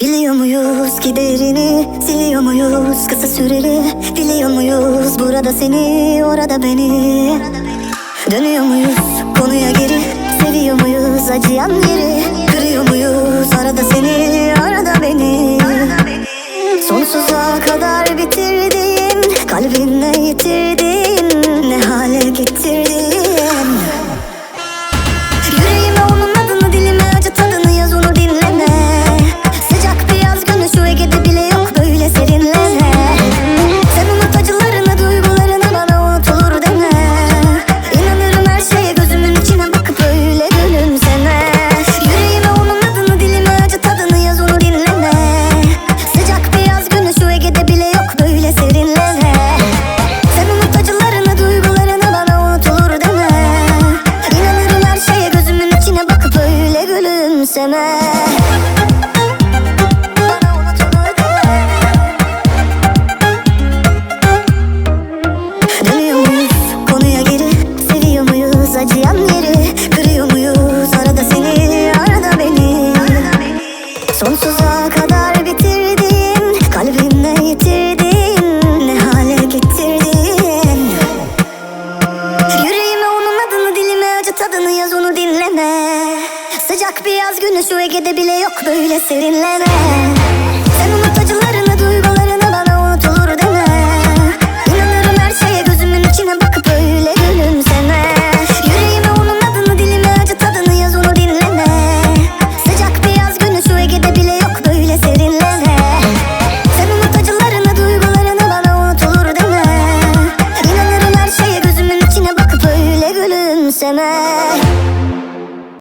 Biliyor muyuz giderini Siliyor muyuz kısa süreli? Biliyor muyuz burada seni Orada beni? Dönüyor muyuz konuya geri? Seviyor muyuz acıyan yeri Kırıyor muyuz arada seni Arada beni? Sonsuza kadar bitirdiğin Kalbinle yitirdin deme. Dönüyor konuya geri? Seviyor muyuz acıyan yeri? Kırıyor muyuz arada seni? Arada beni. Sonsuza kadar dinleme. Sıcak bir yaz günü şu Ege'de bile yok böyle serinleme. Sen unut acılarını duygularını bana unutulur deme. İnanırım her şeye gözümün içine bakıp öyle gülümseme. Yüreğime onun adını dilime acı tadını yaz onu dinleme. Sıcak bir yaz günü şu Ege'de bile yok böyle serinleme. Sen unut acılarını duygularını bana unutulur deme. İnanırım her şeye gözümün içine bakıp öyle gülümseme